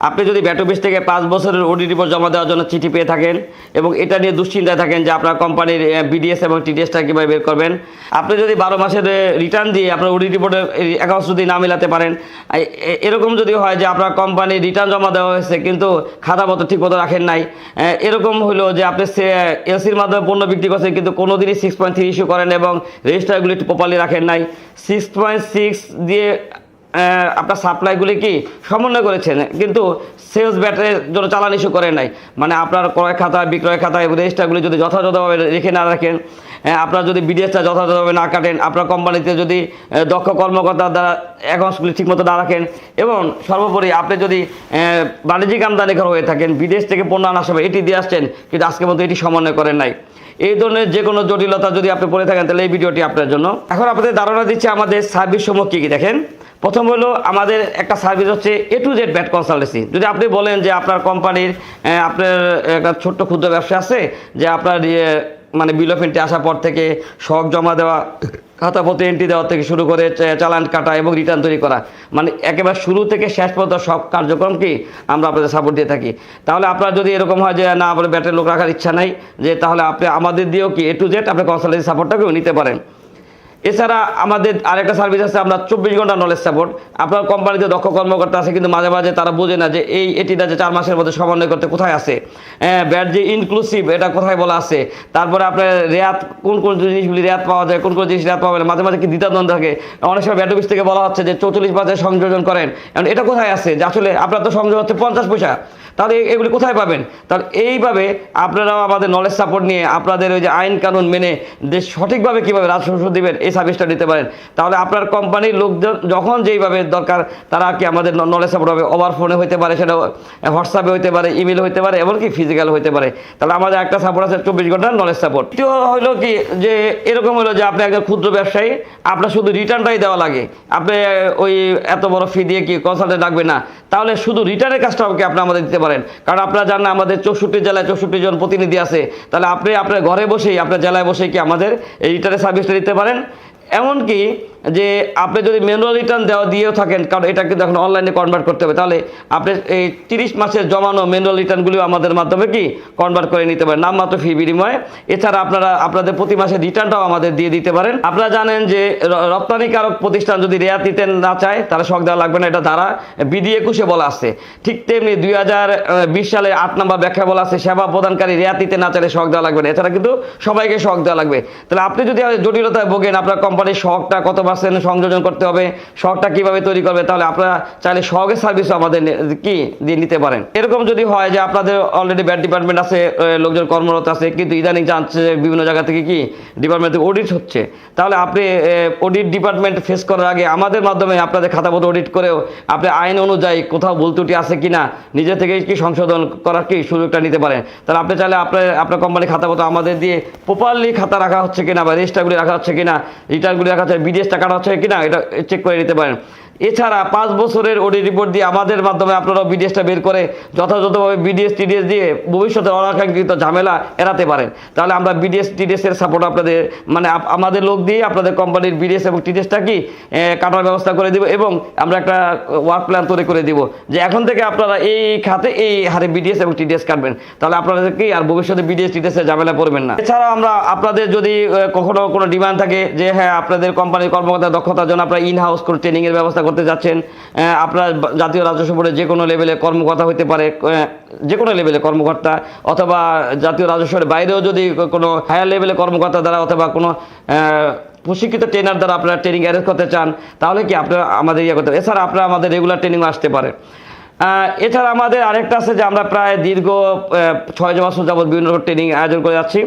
আপনি যদি bat office থেকে পাঁচ বছরের ওডি রিপোর্ট জমা দেওয়ার জন্য চিঠি পেয়ে থাকেন এবং এটা নিয়ে দুশ্চিন্তায় থাকেন যে আপনার কোম্পানির বিডিএস এবং টিডিএসটা কীভাবে বের করবেন, আপনি যদি বারো মাসের রিটার্ন দিয়ে আপনার ওডি রিপোর্টের অ্যাকাউন্ট যদি না মিলাতে পারেন এরকম যদি হয় যে আপনার কোম্পানির রিটার্ন জমা দেওয়া হয়েছে কিন্তু খাতাপত্র ঠিকমতো রাখেন নাই এরকম হলো যে আপনি এলসির মাধ্যমে পণ্য বিক্রি করছেন কিন্তু কোনো দিনই সিক্স পয়েন্ট থ্রি ইস্যু করেন এবং রেজিস্টারগুলি একটু প্রপারলি রাখেন নাই। সিক্স পয়েন্ট সিক্স দিয়ে আপনার সাপ্লাইগুলি কি সমন্বয় করেছেন? কিন্তু সেলস ব্যাটারের জন্য চালান ইস্যু করেন নাই। মানে আপনার ক্রয় খাতা, বিক্রয় খাতা এবং রেজিস্টারগুলি যদি যথাযথভাবে রেখে না রাখেন আপনার যদি বিদেশটা যথাযথভাবে না কাটেন, আপনার কোম্পানিতে যদি দক্ষ কর্মকর্তার দ্বারা অ্যাকাউন্টসগুলি ঠিকমতো না রাখেন, এবং সর্বোপরি আপনি যদি বাণিজ্যিক আমদানিকর হয়ে থাকেন, বিদেশ থেকে পণ্য আনার সময় এটি দিয়ে আসছেন, কিন্তু আজকের মতো এটি সমন্বয় করেন নাই। এই ধরনের যে কোনো জটিলতা যদি আপনি পড়ে থাকেন, তাহলে এই ভিডিওটি আপনার জন্য। এখন আপনাদের ধারণা দিচ্ছে আমাদের সার্ভিস সমূহ কী কী দেখেন? প্রথম হলো আমাদের একটা সার্ভিস হচ্ছে A to Z VAT consultancy যদি আপনি বলেন যে আপনার কোম্পানির আপনার একটা ছোট্ট ক্ষুদ্র ব্যবসা আছে, যে আপনার মানে বিল অফ এন্ট্রি আসার পর থেকে শখ জমা দেওয়া খাতাপত্র এন্ট্রি দেওয়া থেকে শুরু করে চালান কাটা এবং রিটার্ন তৈরি করা মানে একেবারে শুরু থেকে শেষ পর্যন্ত সব কার্যক্রম কি আমরা আপনাদের সাপোর্ট দিয়ে থাকি। তাহলে আপনার যদি এরকম হয় যে না আপনার ব্যাটের লোক রাখার ইচ্ছা নাই, যে তাহলে আপনি আমাদের দিয়েও কি এ টু জেড আপনি কনসালটেন্সি সাপোর্টটাকেও নিতে পারেন। এছাড়া আমাদের আরেকটা সার্ভিস আছে, আমরা চব্বিশ ঘণ্টা নলেজ সাপোর্ট আপনার কোম্পানিতে দক্ষ কর্মকর্তা আছে, কিন্তু মাঝে মাঝে তারা বোঝে না যে এই এটিটা যে চার মাসের মধ্যে সমন্বয় করতে কোথায় আছে। ব্যাট যে ইনক্লুসিভ এটা কোথায় বলা আছে? তারপরে আপনার রেয়াত, কোন কোন জিনিসগুলি রেয়াত পাওয়া যায়, কোন কোন জিনিস রেয়াত পাওয়া যায় মাঝে মাঝে কি দ্বিধাদ্বন্দ্ব থাকে? অনেক সময় ব্যাট অফিস থেকে বলা হচ্ছে যে চৌচল্লিশ পাঁচের সংযোজন করেন। এটা কোথায় আছে? যে আসলে আপনার তো সংযোগ হচ্ছে পঞ্চাশ পয়সা। তাহলে এগুলি কোথায় পাবেন? তাহলে এইভাবে আপনারাও আমাদের নলেজ সাপোর্ট নিয়ে আপনাদের ওই যে আইন কানুন মেনে দেশ সঠিকভাবে কীভাবে রাজস্ব দিবেন, এই সার্ভিসটা দিতে পারেন। তাহলে আপনার কোম্পানির লোকজন যখন যেইভাবে দরকার, তারা কি আমাদের নলেজ সাপোর্ট হবে? ওভার ফোনে হইতে পারে, সেটা হোয়াটসঅ্যাপে হইতে পারে ইমেল হইতে পারে, এমনকি ফিজিক্যাল হইতে পারে। তাহলে আমাদের একটা সাপোর্ট আছে, চব্বিশ ঘণ্টার নলেজ সাপোর্ট দ্বিতীয় হলো কি, যে এরকম হলো যে আপনি একজন ক্ষুদ্র ব্যবসায়ী, আপনার শুধু রিটার্নটাই দেওয়া লাগে। আপনি ওই এত বড় ফি দিয়ে কি কনসালটেন্ট রাখবেন না? তাহলে শুধু রিটার্নের কাজটা কি আপনি আমাদের দিতে পারেন? কারণ আপনারা জানেন আমাদের চৌষট্টি জেলায় চৌষট্টি জন প্রতিনিধি আছে। তাহলে আপনি আপনার ঘরে বসেই, আপনার জেলায় বসেই কি আমাদের এই সার্ভিসটা দিতে পারেন? এমনকি যে আপনি যদি ম্যানুয়াল রিটার্ন দেওয়া দিয়েও থাকেন, কারণ এটা কিন্তু এখন অনলাইনে কনভার্ট করতে হবে, তাহলে আপনি এই তিরিশ মাসের জমানো ম্যানুয়াল রিটার্নগুলিও আমাদের মাধ্যমে কি কনভার্ট করে নিতে পারেন, নামমাত্র ফি বিনিময়ে। এছাড়া আপনারা, আপনাদের প্রতি মাসে রিটার্নটাও আমাদের দিয়ে দিতে পারেন। আপনারা জানেন যে রপ্তানিকারক প্রতিষ্ঠান যদি রেয়াত দিতে না চায়, তাহলে শখ দেওয়া লাগবে না, এটা দ্বারা বিধি একুশে বলা আছে। ঠিক তেমনি দুই হাজার বিশ সালে আট নম্বর ব্যাখ্যা বলা আছে, সেবা প্রদানকারী রেয়াত দিতে না চাইলে শখ দেওয়া লাগবে না। এছাড়া কিন্তু সবাইকে শখ দেওয়া লাগবে। তাহলে আপনি যদি জটিলতায় ভোগেন, আপনার কোম্পানির শখটা কত পার্সেন্ট সংযোজন করতে হবে, শখটা কীভাবে তৈরি করবে, তাহলে আপনারা চাইলে শখের সার্ভিসও আমাদের কি দিয়ে নিতে পারেন। এরকম যদি হয় যে আপনাদের অলরেডি ব্যাড ডিপার্টমেন্ট আছে লোকজন কর্মরত আছে, কিন্তু ইদানিং জানছে যে বিভিন্ন জায়গা থেকে কি ডিপার্টমেন্ট থেকে অডিট হচ্ছে, তাহলে আপনি অডিট ডিপার্টমেন্ট ফেস করার আগে আমাদের মাধ্যমে আপনাদের খাতাপত্র অডিট করেও আপনি আইন অনুযায়ী কোথাও ভুল ত্রুটি আছে কিনা, নিজে থেকে কি সংশোধন করার কি সুযোগটা নিতে পারেন। তাহলে আপনি চাইলে আপনার আপনার কোম্পানির খাতাপত্র আমাদের দিয়ে প্রপারলি খাতা রাখা হচ্ছে কিনা বা রেজিস্টারগুলি রাখা হচ্ছে কিনা রিটার্নগুলি রাখা হচ্ছে, বিদেশ হচ্ছে কিনা এটা চেক করে নিতে পারেন। এছাড়া পাঁচ বছরের অডিট রিপোর্ট দিয়ে আমাদের মাধ্যমে আপনারা বিডিএসটা বের করে যথাযথভাবে বিডিএস টিডিএস দিয়ে ভবিষ্যতে অনাকাঙ্ক্ষিত ঝামেলা এড়াতে পারেন। তাহলে আমরা বিডিএস টিডিএস এর সাপোর্ট আপনাদের মানে আমাদের লোক দিয়ে আপনাদের কোম্পানির বিডিএস এবং টিডিএসটা কি কাটার ব্যবস্থা করে দিব এবং আমরা একটা ওয়ার্ক প্ল্যান তৈরি করে দিব যে এখন থেকে আপনারা এই খাতে এই হারে বিডিএস এবং টিডিএস কাটবেন। তাহলে আপনাদের কি আর ভবিষ্যতে বিডিএস টিডিএস এর ঝামেলা পড়বেন না। এছাড়া আমরা আপনাদের যদি কখনো কোনো ডিমান্ড থাকে যে হ্যাঁ আপনাদের কোম্পানির কর্মকর্তার দক্ষতার জন্য আপনারা ইন হাউস কোনো ট্রেনিং এর ব্যবস্থা করতে যাচ্ছেন আপনার জাতীয় রাজস্ব বোর্ডে যে কোনো লেভেলে কর্মকর্তা হতে পারে যে কোনো লেভেলে কর্মকর্তা, অথবা জাতীয় রাজস্বের বাইরেও যদি কোনো হায়ার লেভেলে কর্মকর্তা দ্বারা অথবা কোনো প্রশিক্ষিত ট্রেনার দ্বারা আপনারা ট্রেনিং অ্যারেঞ্জ করতে চান, তাহলে কি আপনারা আমাদের ইয়ে করতে পারেন। এছাড়া আপনারা আমাদের রেগুলার ট্রেনিং আসতে পারে এছাড়া আমাদের আরেকটা আছে যে আমরা প্রায় দীর্ঘ ছয় বছর যাবৎ বিভিন্ন রকম ট্রেনিং আয়োজন করে যাচ্ছি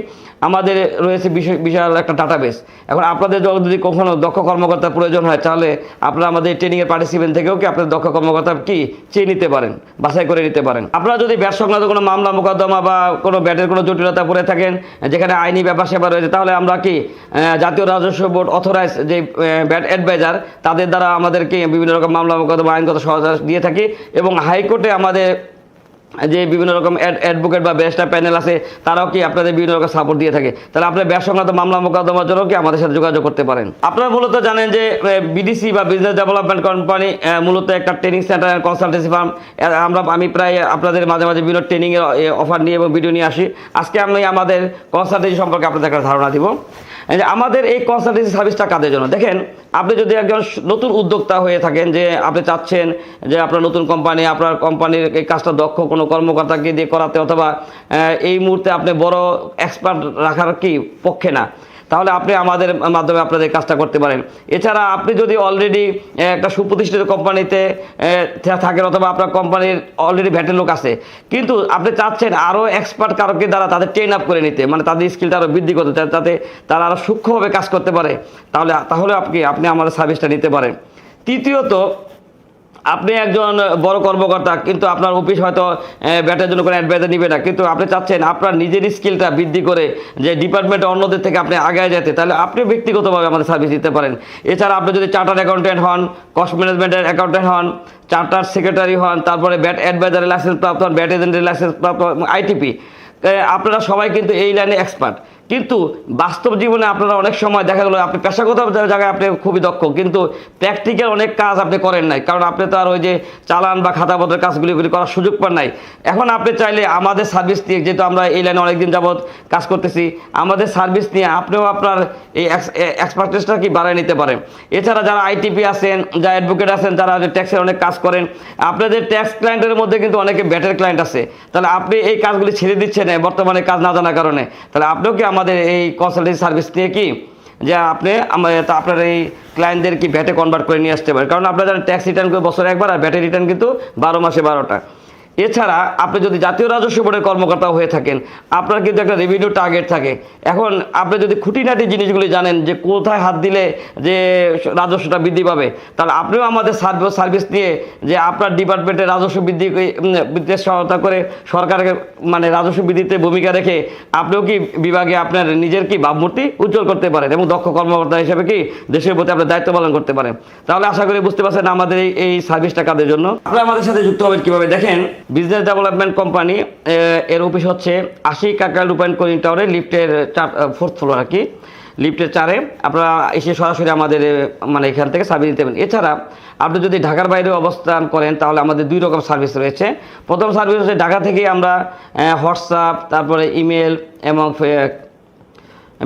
আমাদের রয়েছে বিশাল একটা ডাটাবেস এখন আপনাদের যদি কখনো দক্ষ কর্মকর্তার প্রয়োজন হয়, তাহলে আপনারা আমাদের ট্রেনিংয়ের পার্টিসিপেন্ট থেকেও কি আপনাদের দক্ষ কর্মকর্তা কি চেয়ে নিতে পারেন, বাছাই করে নিতে পারেন? আপনারা যদি ব্যাট সংক্রান্ত কোনো মামলা, মোকদ্দমা বা কোনো ব্যাটের কোনো জটিলতা পড়ে থাকেন, যেখানে আইনি ব্যাপার সেবা রয়েছে, তাহলে আমরা কি জাতীয় রাজস্ব বোর্ড অথরাইজ যে ব্যাট অ্যাডভাইজার তাদের দ্বারা আমাদেরকে বিভিন্ন রকম মামলা, মোকদ্দমা, আইনগত সহায়তা দিয়ে থাকি এবং হাইকোর্টে আমাদের যে বিভিন্ন রকম অ্যাডভোকেট বা ব্যারিস্টার প্যানেল আছে, তারাও কি আপনাদের বিভিন্ন রকম সাপোর্ট দিয়ে থাকে? তাহলে আপনার ব্যবসা সংক্রান্ত মামলা মোকদ্দমার জন্য কি আমাদের সাথে যোগাযোগ করতে পারেন? আপনারা মূলত জানেন যে বিডিসি বা বিজনেস ডেভেলপমেন্ট কোম্পানি মূলত একটা ট্রেনিং সেন্টার কনসালটেন্সি ফার্ম আমরা, আমি প্রায় আপনাদের মাঝে মাঝে বিভিন্ন ট্রেনিংয়ের অফার নিয়ে এবং ভিডিও নিয়ে আসি। আজকে আমি আমাদের কনসালটেন্সি সম্পর্কে আপনাদের একটা ধারণা দিব। আমাদের এই কনসালটেন্সি সার্ভিসটা কাদের জন্য? দেখেন, আপনি যদি একজন নতুন উদ্যোক্তা হয়ে থাকেন যে আপনি চাচ্ছেন যে আপনার নতুন কোম্পানি আপনার কোম্পানির এই কাজটা দক্ষ কোনো কর্মকর্তাকে দিয়ে করাতে, অথবা এই মুহূর্তে আপনি বড় এক্সপার্ট রাখার কি পক্ষে না? তাহলে আপনি আমাদের মাধ্যমে আপনাদের কাজটা করতে পারেন। এছাড়া আপনি যদি অলরেডি একটা সুপ্রতিষ্ঠিত কোম্পানিতে থাকেন অথবা আপনার কোম্পানির অলরেডি ভ্যাটের লোক আছে। কিন্তু আপনি চাচ্ছেন আরও এক্সপার্ট কারকের দ্বারা তাদের ট্রেন আপ করে নিতে মানে তাদের স্কিলটা আরও বৃদ্ধি করতে যাতে তারা আরও সূক্ষ্মভাবে কাজ করতে পারে। তাহলে তাহলে আপনি আপনি আমাদের সার্ভিসটা নিতে পারেন। তৃতীয়ত আপনি একজন বড় কর্মকর্তা, কিন্তু আপনার অফিস হয়তো ব্যাটের জন্য কোনো অ্যাডভাইজার নিবে না। কিন্তু আপনি চাচ্ছেন আপনার নিজের স্কিলটা বৃদ্ধি করে যে ডিপার্টমেন্টে অন্যদের থেকে আপনি আগায় যেতে, তাহলে আপনি ব্যক্তিগতভাবে আমাদের সার্ভিস দিতে পারেন। এছাড়া আপনি যদি চার্টার্ড অ্যাকাউন্টেন্ট হন কস্ট ম্যানেজমেন্টের অ্যাকাউন্টেন্ট হন চার্টার সেক্রেটারি হন, তারপরে ব্যাট অ্যাডভাইজারের লাইসেন্স প্রাপ্ত হন ব্যাট এজেন্টের লাইসেন্স প্রাপ্ত আইটিপি আপনারা সবাই কিন্তু এই লাইনে এক্সপার্ট কিন্তু বাস্তব জীবনে আপনারা অনেক সময় দেখা গেলো আপনি পেশাগত জায়গায় আপনি খুবই দক্ষ, কিন্তু প্র্যাকটিক্যাল অনেক কাজ আপনি করেন নাই। কারণ আপনি তো আর ওই যে চালান বা খাতাপত্রের কাজগুলি করার সুযোগ পান নাই। এখন আপনি চাইলে আমাদের সার্ভিস দিয়ে যেহেতু আমরা এই লাইনে অনেকদিন যাবৎ কাজ করতেছি, আমাদের সার্ভিস নিয়ে আপনিও আপনার এই এক্সপার্টেসটা কি বাড়ায় নিতে পারেন। এছাড়া যারা আইটিপি আছেন, যারা অ্যাডভোকেট আছেন, যারা ট্যাক্সের অনেক কাজ করেন, আপনাদের ট্যাক্স ক্লায়েন্টের মধ্যে কিন্তু অনেকে ব্যাটের ক্লায়েন্ট আছে। তাহলে আপনি এই কাজগুলি ছেড়ে দিচ্ছেন বর্তমানে কাজ না জানার কারণে। তাহলে আপনিও কি আমাদের এই কনসালটেন্সি সার্ভিস দিয়ে কি? যে আপনি আপনার এই ক্লায়েন্টদের কি ভ্যাটে কনভার্ট করে নিয়ে আসতে পারেন? কারণ আপনারা জানেন ট্যাক্স রিটার্ন করে বছরে একবার আর ভ্যাটে রিটার্ন কিন্তু বারো মাসে বারোটা। এছাড়া আপনি যদি জাতীয় রাজস্ব বোর্ডের কর্মকর্তা হয়ে থাকেন, আপনার কিন্তু একটা রেভিনিউ টার্গেট থাকে। এখন আপনি যদি খুঁটিনাটি জিনিসগুলি জানেন যে কোথায় হাত দিলে যে রাজস্বটা বৃদ্ধি পাবে, তাহলে আপনিও আমাদের সার্ভিস নিয়ে যে আপনার ডিপার্টমেন্টে রাজস্ব বৃদ্ধি বৃদ্ধির সহায়তা করে সরকারকে মানে রাজস্ব বৃদ্ধিতে ভূমিকা রেখে আপনিও কি বিভাগে আপনার নিজের কি ভাবমূর্তি উজ্জ্বল করতে পারেন এবং দক্ষ কর্মকর্তা হিসেবে কি দেশের প্রতি আপনার দায়িত্ব পালন করতে পারেন? তাহলে আশা করি বুঝতে পারছেন আমাদের এই এই সার্ভিসটা কাদের জন্য? আপনারা আমাদের সাথে যুক্ত হবেন কীভাবে? দেখেন বিজনেস ডেভেলপমেন্ট কোম্পানি এর অফিস হচ্ছে আশি কাকাল রূপায়ণ করিং টাওয়ারে লিফটের চার ফোর্থ ফ্লোর আর কি লিফটের চারে আপনারা এসে সরাসরি আমাদের মানে এখান থেকে সার্ভিস নিতে পারেন। এছাড়া আপনি যদি ঢাকার বাইরে অবস্থান করেন, তাহলে আমাদের দুই রকম সার্ভিস রয়েছে। প্রথম সার্ভিস হচ্ছে ঢাকা থেকেই আমরা হোয়াটসঅ্যাপ তারপরে ইমেল এবং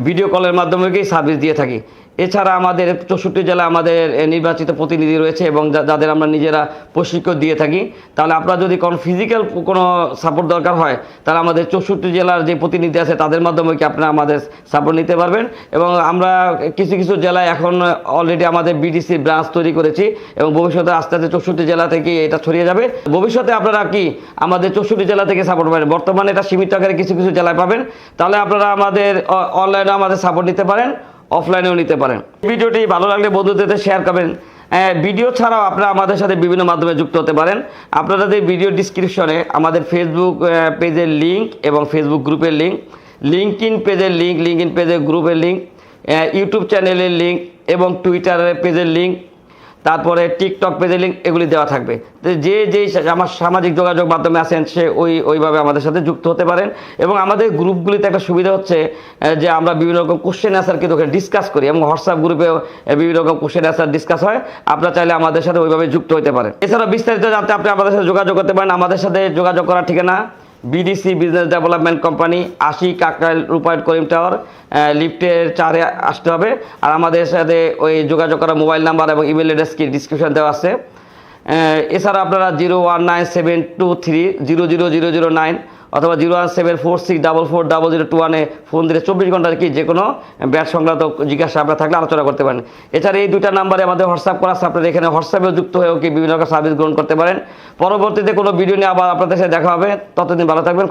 ভিডিও কলের মাধ্যমে সার্ভিস দিয়ে থাকি। এছাড়া আমাদের চৌষট্টি জেলা আমাদের নির্বাচিত প্রতিনিধি রয়েছে এবং যাদের আমরা নিজেরা প্রশিক্ষণ দিয়ে থাকি। তাহলে আপনারা যদি কোনো ফিজিক্যাল কোনো সাপোর্ট দরকার হয়, তাহলে আমাদের চৌষট্টি জেলার যে প্রতিনিধি আছে, তাদের মাধ্যমে কি আপনারা আমাদের সাপোর্ট নিতে পারবেন? এবং আমরা কিছু কিছু জেলায় এখন অলরেডি আমাদের বিডিসি ব্রাঞ্চ তৈরি করেছি এবং ভবিষ্যতে আস্তে আস্তে চৌষট্টি জেলা থেকে এটা ছড়িয়ে যাবে। ভবিষ্যতে আপনারা কি আমাদের চৌষট্টি জেলা থেকে সাপোর্ট পাবেন? বর্তমানে এটা সীমিত আকারে কিছু কিছু জেলায় পাবেন। তাহলে আপনারা আমাদের অনলাইনে আমাদের সাপোর্ট নিতে পারেন। অফলাইনেও নিতে পারেন। ভিডিওটি ভালো লাগলে বন্ধুদের শেয়ার করবেন। ভিডিও ছাড়াও আপনারা আমাদের সাথে বিভিন্ন মাধ্যমে যুক্ত হতে পারেন। আপনারা যদি ভিডিও ডিসক্রিপশনে আমাদের ফেসবুক পেজের লিঙ্ক এবং ফেসবুক গ্রুপের লিঙ্ক লিঙ্ক ইন পেজের লিঙ্ক লিঙ্ক ইন পেজের গ্রুপের লিঙ্ক ইউটিউব চ্যানেলের লিঙ্ক এবং টুইটারের পেজের লিঙ্ক তারপরে টিকটক পেজের লিঙ্ক এগুলি দেওয়া থাকবে। যে যেই আমার সামাজিক যোগাযোগ মাধ্যমে আছেন, সে ওই, ওইভাবে আমাদের সাথে যুক্ত হতে পারেন। এবং আমাদের গ্রুপগুলিতে একটা সুবিধা হচ্ছে যে আমরা বিভিন্ন রকম কোশ্চেন অ্যান্সার কিন্তু ওখানে ডিসকাস করি এবং হোয়াটসঅ্যাপ গ্রুপেও বিভিন্ন রকম কোশ্চেন অ্যান্সার ডিসকাস হয়। আপনারা চাইলে আমাদের সাথে ওইভাবে যুক্ত হতে পারেন। এছাড়া বিস্তারিত জানতে আপনি আমাদের সাথে যোগাযোগ করতে পারেন। আমাদের সাথে যোগাযোগ করার ঠিকানা বিডিসি বিজনেস ডেভেলপমেন্ট কোম্পানি আশি কাকরাইল রূপায়ণ করিম টাওয়ার লিফটের চারে আসতে হবে। আর আমাদের সাথে ওই যোগাযোগ করা মোবাইল নাম্বার এবং ইমেল অ্যাড্রেস কি ডিসক্রিপশন দেওয়া আছে। এছাড়া আপনারা zero one nine seven two three zero zero zero zero nine অথবা zero one seven four six double four double zero two ওয়ানে ফোন দিলে চব্বিশ ঘণ্টার কি যে কোনো ব্যাট সংক্রান্ত জিজ্ঞাসা আপনারা থাকলে আলোচনা করতে পারেন। এছাড়া এই দুইটা নাম্বারে আমাদের হোয়াটসঅ্যাপ করা আছে, আপনারা এখানে হোয়াটসঅ্যাপেও যুক্ত হয়েও কি বিভিন্ন রকম সার্ভিস গ্রহণ করতে পারেন। পরবর্তীতে কোনো ভিডিও নিয়ে আবার আপনাদের সাথে দেখা হবে। ততদিন ভালো থাকবেন